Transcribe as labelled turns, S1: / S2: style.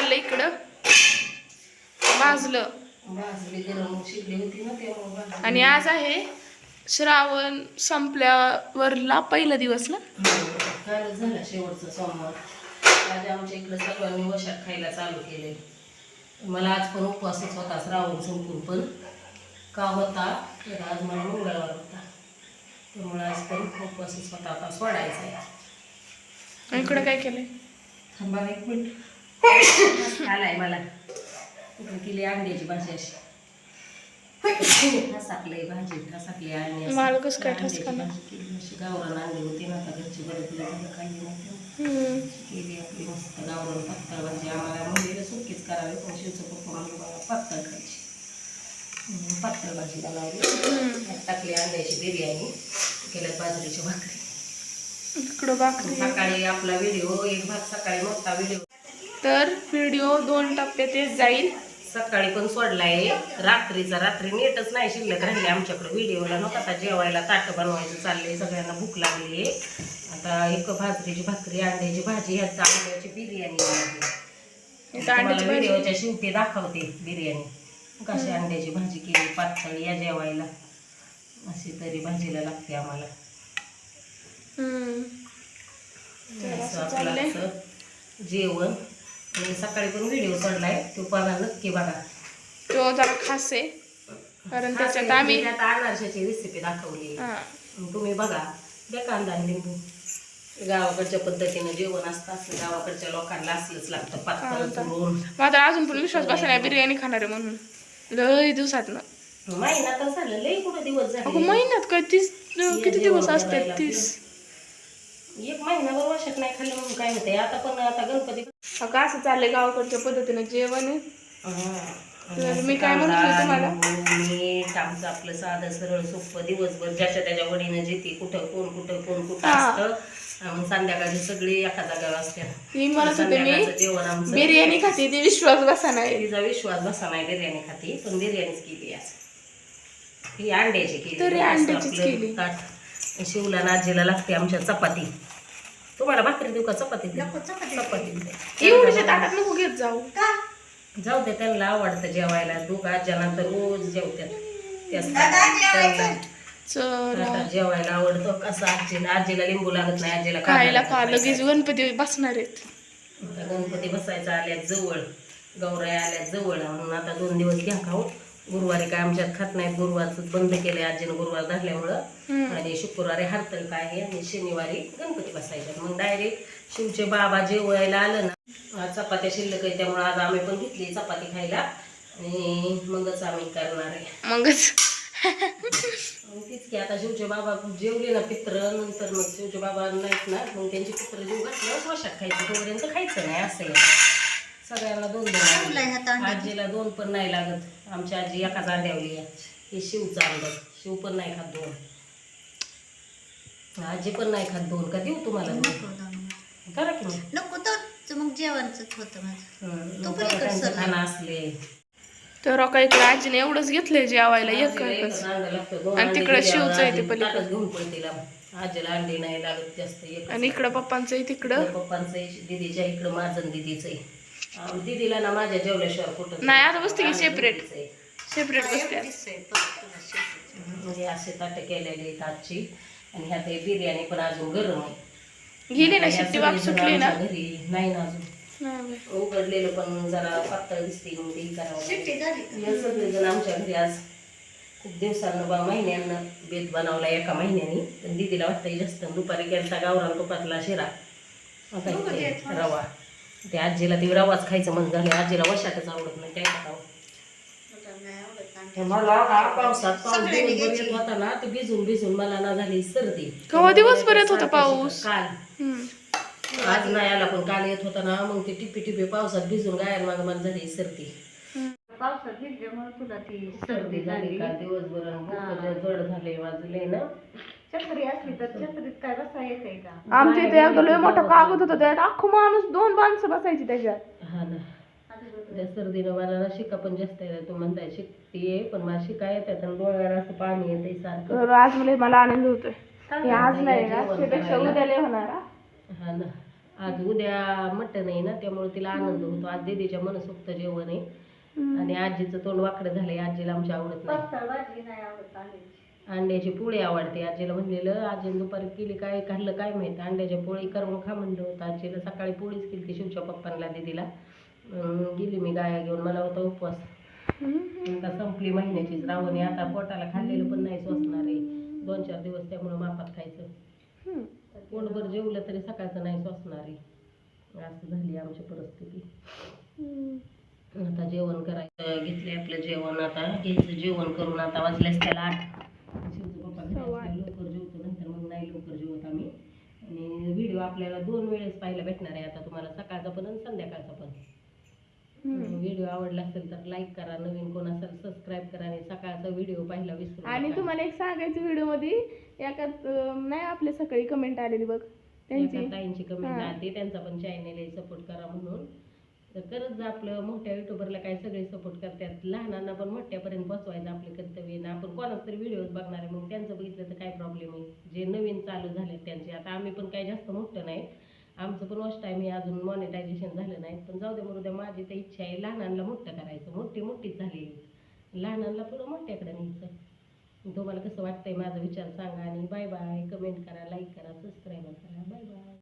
S1: चाललंय इकडं. भाजलं. आणि आज आहे श्रावण संपल्यावरला पहिला दिवस ना?
S2: कालच झाला शेवटचा सोमवार आज आमच्या इकडे सर्वांनी वशात खायला चालू केले मला आज पण उपवासच होता श्रावण संपून पण. का होता? तर आज मला मंगळवार होता. त्यामुळे आज पण उपवासच होता. आता सोडायचा आहे
S1: इकडं काय केलंय?
S2: थांबा एक मिनिट. आलाय मला. इकडे केली अंड्याची भाजी अशी. ठसाकले भाजी ठसाकली अंड्याची? भाजी अशी. गावरान अंडी होती ना आता घरची दिवस झालं काही नव्हतं. केली आपली मस्त गावरान पातळ भाजी. आम्हाला मुलीला सुकीच करावी पण शिवचं पप्पा म्हणजे मला पातळ खायची. पातळ भाजी बनवली. टाकली अंड्याची बिर्याणी केल्यात बाजरीची भाकरी.
S1: इकडं भाकरी.
S2: सकाळी आपला व्हिडिओ एक भाग सकाळी मोठा व्हिडिओ.
S1: तर व्हिडिओ दोन टप्प्यात येत जाईल.
S2: सकाळी पण सोडलाय. रात्रीचा रात्री नेटच नाही शिल्लक राहिले आमच्याकडे. व्हिडिओला आता जेवायला ताटं बनवायचं चाललंय. सगळ्यांना भूक लागली आता एक भाजरीची भाकरी अंड्याची भाजी ह्याचा अंड्याची बिर्याणी. व्हिडिओच्या शेवटी दाखवते बिर्याणी. कशी अंड्याची भाजी केली पातळ या जेवायला. अशी तरी भाजीला लागते आम्हाला. असं आपलं जेवण. आणि सकाळी पण व्हिडिओ सोडलाय तो बघा नक्की बघा.
S1: तो जरा खास आहे. कारण त्याच्यात आम्ही
S2: अनारशाची रेसिपी दाखवली. तुम्ही बघा. द्या कांदा आणि लिंबू. गावाकडच्या पद्धतीनं जेवण असतं असं गावाकडच्या लोकांना असलंच लागतं पातळ
S1: माझा अजून पण विश्वास बसा नाही बिर्याणी खाणार आहे म्हणून. लय दिवसात ना
S2: महिना तर झालं कुठं दिवस झाले.
S1: महिन्यात काय तीस किती दिवस असतात? तीस.
S2: एक महिनाभर वर्षात नाही खाल्लं म्हणून काय होतंय आता पण आता गणपती
S1: अगं असं चाललंय गावाकडच्या पद्धतीने जेवण आहे. तर मी काय म्हणत होते तुम्हाला?
S2: मीठ आमचं आपलं साधं सरळ सोपं दिवसभर ज्याच्या त्याच्या वडीनं जिथे कुठं कोण कुठं कोण कुठं
S1: हा.
S2: असतं आणि सकाळची सगळी एका जागेवर असते
S1: ती म्हणत होते मी
S2: संध्याकाळचं जेवण आमचं
S1: बिर्याणी खाते ती विश्वास बसा नाही
S2: तिचा विश्वास बसा नाही बिर्याणी खाती पण बिर्याणीच केली आज ही अंड्याची केली
S1: तरी
S2: असं
S1: अंड्याचीच
S2: आपलं
S1: केली.
S2: ताट शिवला आणि आजीला लागते आमच्या चपाती. तुम्हाला भाकरी देऊ का चपाती देऊ? चपाती दे.
S1: एवढ्याच्या ताटात नको घेत जाऊ.
S2: जाऊ दे त्यांना आवडतं जेवायला. दोघं आज्याला तर रोज जेवतात त्याच त्यांना
S1: चल.
S2: ताटात जेवायला आवडतं. कसं आजीला? आजीला लिंबू लागत नाही आजीला
S1: खायला
S2: कांदा
S1: का?
S2: लागत
S1: लगेच गणपती बसणार आहेत.
S2: आता गणपती बसायचा आल्यात जवळ. गौराया आल्यात जवळ. म्हणून आता दोन दिवस घ्या खाऊ गुरुवारी काय आमच्यात खात नाहीत गुरुवारच बंद केलंय आजीनं गुरुवार धरल्यामुळं. आणि शुक्रवारी हरतालिका आहे आणि शनिवारी गणपती बसायच्यात. मग डायरेक्ट शिवचे बाबा जेवायला आलं ना आज चपात्या शिल्लक आहे त्यामुळे आज आम्ही पण घेतली चपाती खायला. आणि मगच आम्ही करणार आहे.
S1: मगच?
S2: मग तीच की आता शिवचे बाबा जेवले ना पित्र नंतर मग शिवचे बाबा नाहीत ना मग त्यांचे पित्र जीव घातल्यावर वर्षात खायचं तोपर्यंत खायचं नाही असं आहे. सगळ्यांना दोन. आजीला दोन पण नाही लागत. आमची आजी एकाच अंड्यावली आहे हे शिवचं अंड. शिव पण नाही खात दोन. आजी पण नाही खात दोन. का देऊ तुम्हाला? करा की
S3: नको तर मग जेवणच होतं माझं. पण.
S2: खाणं असले.
S1: तर का इकडे आजीने एवढंच घेतलंय जेवायला? एक आणि तिकडं शिवचं आहे ते
S2: आजी
S1: पलीकडं.
S2: घेऊन पळते तिला. आजीला अंडी नाही लागत जास्त. एक
S1: आणि इकडं पप्पांचं आहे तिकडं?
S2: पप्पांचं दीदीच्या इकडं माझं दीदीचं आहे. दीदीला ना माझ्या जेवल्याशिवाय कुठं
S1: नाही, आता बसते की
S2: आहे.
S1: सेपरेट बसत्या
S2: म्हणजे असे ताटं केलेले आहेत आजची. आणि ह्यात हे बिर्याणी पण अजून गरम आहे.
S1: गेली ना
S2: ह्या
S1: शिट्टी
S2: सगळेजण
S1: सुटली ना?
S2: घरी नाही ना अजून. उघडलेलं पण जरा पातळ दिसते ते करावं
S3: शिट्टी
S2: लागेल.
S3: झाली का?
S2: या सगळेजण आमच्या घरी आज खूप दिवसानं बा महिन्यानं बेत बनवला एका महिन्यानी. पण दीदीला वाटतं जास्त दुपारी गेलता गावरान तुपातला शिरा. रवा. ते आजीला ती रवाच खायचं मन झालं. आजीला वशातच आवडत नाही काय करावं? मला हा पावसात पाऊस दिवसभर येत होता ना ते भिजून भिजून मला ना झाली सर्दी.
S1: केव्हा दिवसभर येत होता पाऊस?
S2: काल
S1: हम्म.
S2: आज नाही आला पण काल येत होता ना मग ते टिपी टिपी पावसात भिजून गायला मग मला झाली सर्दी.
S3: पावसात भिजल्यामुळे तुला ती
S2: सर्दी झाली काल दिवसभर जड झाले वाजले ना.
S3: छत्री असली तर छत्रीत काय बसा येते का?
S1: आमच्या इथे एकदा लय मोठा कागद होता त्यात. अख्खं माणूस दोन माणसं बसायची त्याच्यात.
S2: हा ना. त्या सर्दीनं मला ना शिका पण जास्त येतात तू म्हणताय शिकतीये पण मला शिका येतात आणि डोळ्याला असं पाणी येते सारखं.
S1: तर आज मला मला आनंद होतोय. हे आज नाही ना त्यापेक्षा उद्या लय होणार हा.
S2: हा ना. आज उद्या मटण आहे ना त्यामुळे तिला आनंद होतो. आज दीदीच्या मनसोक्त जेवण आहे. आणि आजीचं तोंड वाकडं झालंय. आजीला आमच्या आवडत नाही.
S3: पातळ भाजी नाही आवडत आलेली
S2: अंड्याची पोळी आवडते. आजीला म्हणलेलं आजीने दुपारी केली काय खाल्लं काय माहीत? अंड्याच्या पोळी करून खा म्हणलं होतं. आजीला सकाळी पोळीच केली ती शिवच्या पप्पांना दिदीला. गेली मी गाया घेऊन. मला होता उपवास. आता संपली महिन्याचीच रावणी आता पोटाला खाल्लेलं पण नाही सोसणार आहे. दोन चार दिवस त्यामुळं मापात खायचं. पोटभर जेवलं तरी सकाळचं नाही सोसणार आहे. असं झाली आमची परिस्थिती. आता जेवण करायचं. घेतले आपलं जेवण. आता घ्यायचं जेवण करून. आता वाजल्यास त्याला आठ पप्पा. घरी लवकर जेवतो नंतर मग नाही लवकर जेवत आम्ही. आणि व्हिडिओ आपल्याला दोन वेळेस पाहायला भेटणार आहे आता तुम्हाला सकाळचा पण आणि संध्याकाळचा पण. व्हिडिओ आवडला असेल तर लाईक करा नवीन कोण असेल सबस्क्राईब करा आणि सकाळचा व्हिडिओ पाहायला विसरू
S1: आणि. तुम्हाला एक सांगायचं व्हिडिओमध्ये एका नाही आपल्या सकाळी कमेंट आलेली बघ. त्यांची.
S2: ताईंची कमेंट. आली त्यांचा पण चॅनल आहे सपोर्ट करा म्हणून. तर खरंच आपलं मोठ्या युट्यूबरला काय सगळे सपोर्ट करतात लहानांना पण मोठ्यापर्यंत बसवायचं आपलं कर्तव्य ना. आपण कोणाच तरी व्हिडिओ बघणार आहे मग त्यांचं बघितलं तर काय प्रॉब्लेम आहे? जे नवीन चालू झाले त्यांचे. आता आम्ही पण काही जास्त मोठं नाही. आमचं पण वॉस्ट टाईम हे अजून मॉनिटायझेशन झालं नाही. पण जाऊ दे म्हणू द्या माझी तर इच्छा आहे लहानांना मोठं करायचं. मोठी मोठीच झाली लहानांना पुढं मोठ्याकडे न्यायचं. तुम्हाला कसं वाटतंय? माझा विचार सांगा आणि बाय बाय कमेंट करा लाईक करा सबस्क्राईब करा. Bye bye